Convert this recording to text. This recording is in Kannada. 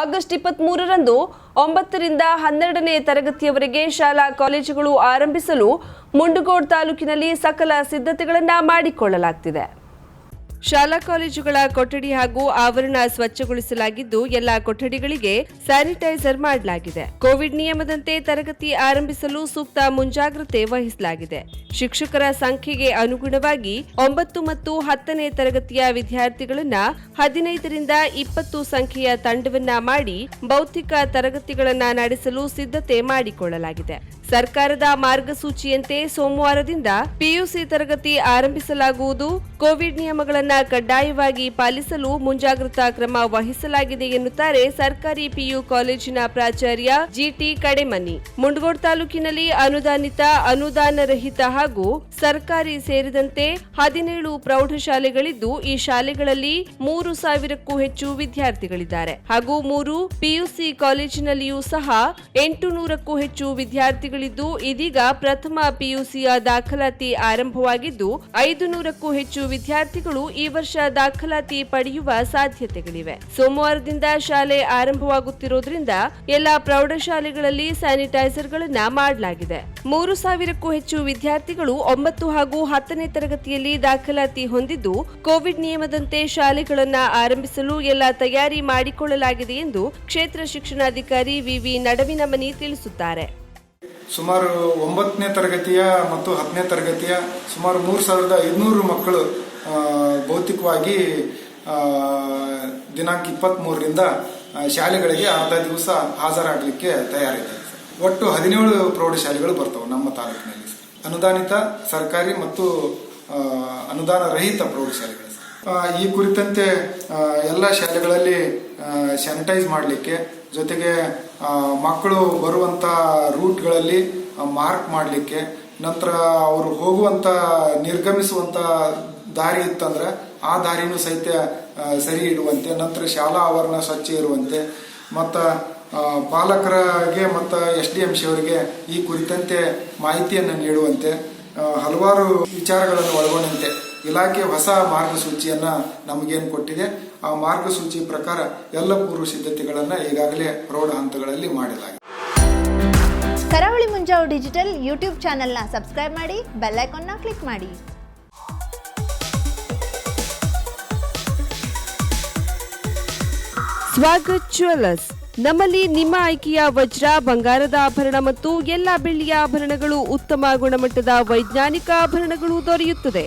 ಆಗಸ್ಟ್ ಇಪ್ಪತ್ತ್ ಮೂರರಂದು ಒಂಬತ್ತರಿಂದ ಹನ್ನೆರಡನೇ ತರಗತಿಯವರೆಗೆ ಶಾಲಾ ಕಾಲೇಜುಗಳು ಆರಂಭಿಸಲು ಮುಂಡಗೋಡ್ ತಾಲೂಕಿನಲ್ಲಿ ಸಕಲ ಸಿದ್ಧತೆಗಳನ್ನು ಮಾಡಿಕೊಳ್ಳಲಾಗ್ತಿದೆ. ಶಾಲಾ ಕಾಲೇಜುಗಳ ಕೊಠಡಿ ಹಾಗೂ ಆವರಣ ಸ್ವಚ್ಛಗೊಳಿಸಲಾಗಿದ್ದು ಎಲ್ಲಾ ಕೊಠಡಿಗಳಿಗೆ ಸ್ಯಾನಿಟೈಸರ್ ಮಾಡಲಾಗಿದೆ. ಕೋವಿಡ್ ನಿಯಮದಂತೆ ತರಗತಿ ಆರಂಭಿಸಲು ಸೂಕ್ತ ಮುಂಜಾಗ್ರತೆ ವಹಿಸಲಾಗಿದೆ. ಶಿಕ್ಷಕರ ಸಂಖ್ಯೆಗೆ ಅನುಗುಣವಾಗಿ ಒಂಬತ್ತು ಮತ್ತು ಹತ್ತನೇ ತರಗತಿಯ ವಿದ್ಯಾರ್ಥಿಗಳನ್ನ ಹದಿನೈದರಿಂದ ಇಪ್ಪತ್ತು ಸಂಖ್ಯೆಯ ತಂಡವನ್ನ ಮಾಡಿ ಭೌತಿಕ ತರಗತಿಗಳನ್ನ ನಡೆಸಲು ಸಿದ್ಧತೆ ಮಾಡಿಕೊಳ್ಳಲಾಗಿದೆ. ಸರ್ಕಾರದ ಮಾರ್ಗಸೂಚಿಯಂತೆ ಸೋಮವಾರದಿಂದ ಪಿಯುಸಿ ತರಗತಿ ಆರಂಭಿಸಲಾಗುವುದು. ಕೋವಿಡ್ ನಿಯಮಗಳನ್ನು ಕಡ್ಡಾಯವಾಗಿ ಪಾಲಿಸಲು ಮುಂಜಾಗ್ರತಾ ಕ್ರಮ ವಹಿಸಲಾಗಿದೆ ಎನ್ನುತ್ತಾರೆ ಸರ್ಕಾರಿ ಪಿಯು ಕಾಲೇಜಿನ ಪ್ರಾಚಾರ್ಯ ಜಿಟಿ ಕಡೆಮನಿ. ಮುಂಡಗೋಡ್ ತಾಲೂಕಿನಲ್ಲಿ ಅನುದಾನಿತ ಅನುದಾನ ರಹಿತ ಹಾಗೂ ಸರ್ಕಾರಿ ಸೇರಿದಂತೆ ಹದಿನೇಳು ಪ್ರೌಢಶಾಲೆಗಳಿದ್ದು, ಈ ಶಾಲೆಗಳಲ್ಲಿ ಮೂರು ಸಾವಿರಕ್ಕೂ ಹೆಚ್ಚು ವಿದ್ಯಾರ್ಥಿಗಳಿದ್ದಾರೆ. ಹಾಗೂ ಮೂರು ಪಿಯುಸಿ ಕಾಲೇಜಿನಲ್ಲಿಯೂ ಸಹ ಎಂಟು ನೂರಕ್ಕೂ ಹೆಚ್ಚು ವಿದ್ಯಾರ್ಥಿಗಳಿದ್ದು ಇದೀಗ ಪ್ರಥಮ ಪಿಯುಸಿಯ ದಾಖಲಾತಿ ಆರಂಭವಾಗಿದ್ದು ಐದು ನೂರಕ್ಕೂ ಹೆಚ್ಚು ವಿದ್ಯಾರ್ಥಿಗಳು ಈ ವರ್ಷ ದಾಖಲಾತಿ ಪಡೆಯುವ ಸಾಧ್ಯತೆಗಳಿವೆ. ಸೋಮವಾರದಿಂದ ಶಾಲೆ ಆರಂಭವಾಗುತ್ತಿರುವುದರಿಂದ ಎಲ್ಲಾ ಪ್ರೌಢಶಾಲೆಗಳಲ್ಲಿ ಸ್ಯಾನಿಟೈಸರ್ಗಳನ್ನು ಮಾಡಲಾಗಿದೆ. ಮೂರು ಸಾವಿರಕ್ಕೂ ಹೆಚ್ಚು ವಿದ್ಯಾರ್ಥಿಗಳು ಒಂಬತ್ತು ಹಾಗೂ ಹತ್ತನೇ ತರಗತಿಯಲ್ಲಿ ದಾಖಲಾತಿ ಹೊಂದಿದ್ದು, ಕೋವಿಡ್ ನಿಯಮದಂತೆ ಶಾಲೆಗಳನ್ನು ಆರಂಭಿಸಲು ಎಲ್ಲ ತಯಾರಿ ಮಾಡಿಕೊಳ್ಳಲಾಗಿದೆ ಎಂದು ಕ್ಷೇತ್ರ ಶಿಕ್ಷಣಾಧಿಕಾರಿ ವಿವಿ ನಡವಿನಮನಿ ತಿಳಿಸುತ್ತಾರೆ. ಸುಮಾರು ಒಂಬತ್ತನೇ ತರಗತಿಯ ಮತ್ತು ಹತ್ತನೇ ತರಗತಿಯ ಸುಮಾರು ಮೂರು ಸಾವಿರದ ಐದುನೂರು ಮಕ್ಕಳು ಭೌತಿಕವಾಗಿ ದಿನಾಂಕ ಇಪ್ಪತ್ತ್ಮೂರರಿಂದ ಶಾಲೆಗಳಿಗೆ ಅರ್ಧ ದಿವಸ ಹಾಜರಾಗಲಿಕ್ಕೆ ತಯಾರಿದೆ ಒಟ್ಟು ಹದಿನೇಳು ಪ್ರೌಢಶಾಲೆಗಳು ಬರ್ತವೆ ನಮ್ಮ ತಾಲೂಕಿನಲ್ಲಿ. ಅನುದಾನಿತ, ಸರ್ಕಾರಿ ಮತ್ತು ಅನುದಾನ ರಹಿತ ಪ್ರೌಢಶಾಲೆಗಳು. ಈ ಕುರಿತಂತೆ ಎಲ್ಲ ಶಾಲೆಗಳಲ್ಲಿ ಸ್ಯಾನಿಟೈಸ್ ಮಾಡಲಿಕ್ಕೆ ಜೊತೆಗೆ ಮಕ್ಕಳು ಬರುವಂತ ರೂಟ್ಗಳಲ್ಲಿ ಮಾರ್ಕ್ ಮಾಡಲಿಕ್ಕೆ, ನಂತರ ಅವರು ಹೋಗುವಂತ, ನಿರ್ಗಮಿಸುವಂತ ದಾರಿ ಇತ್ತಂದ್ರೆ, ಆ ದಾರಿನೂ ಸಹಿತ ಸರಿ ಇಡುವಂತೆ, ನಂತರ ಶಾಲಾ ಆವರಣ ಸ್ವಚ್ಛ ಇರುವಂತೆ, ಮತ್ತು ಪಾಲಕರಿಗೆ ಮತ್ತು ಎಸ್ ಡಿ ಎಂ ಸಿ ಅವರಿಗೆ ಈ ಕುರಿತಂತೆ ಮಾಹಿತಿಯನ್ನು ನೀಡುವಂತೆ ಹಲವಾರು ವಿಚಾರಗಳನ್ನು ಒಳಗೊಂಡಂತೆ. ಇಲಾಖೆ ಹೊಸ ಮಾರ್ಗಸೂಚಿಯನ್ನ ನಮಗೇನು ಕೊಟ್ಟಿದೆ? ಆ ಮಾರ್ಗಸೂಚಿ ಪ್ರಕಾರ ಎಲ್ಲ ಪೂರ್ವ ಸಿದ್ಧತೆಗಳನ್ನ ಈಗಾಗಲೇ ಪ್ರೌಢ ಹಂತಗಳಲ್ಲಿ ಮಾಡಲಾಗಿದೆ. ಕರಾವಳಿ ಮುಂಜಾವ್ ಡಿಜಿಟಲ್ ಯೂಟ್ಯೂಬ್ ಚಾನೆಲ್ನ ಸಬ್ಸ್ಕ್ರೈಬ್ ಮಾಡಿ ಬೆಲ್ ಐಕಾನ್ನ ಕ್ಲಿಕ್ ಮಾಡಿ. ಸ್ವಾಗತ್ ಜ್ಯುವೆಲ್ಲರ್ಸ್. ನಮ್ಮಲ್ಲಿ ನಿಮ್ಮ ಆಯ್ಕೆಯ ವಜ್ರ ಬಂಗಾರದ ಆಭರಣ ಮತ್ತು ಎಲ್ಲ ಬೆಳ್ಳಿಯ ಆಭರಣಗಳು ಉತ್ತಮ ಗುಣಮಟ್ಟದ ವೈಜ್ಞಾನಿಕ ಆಭರಣಗಳು ದೊರೆಯುತ್ತದೆ.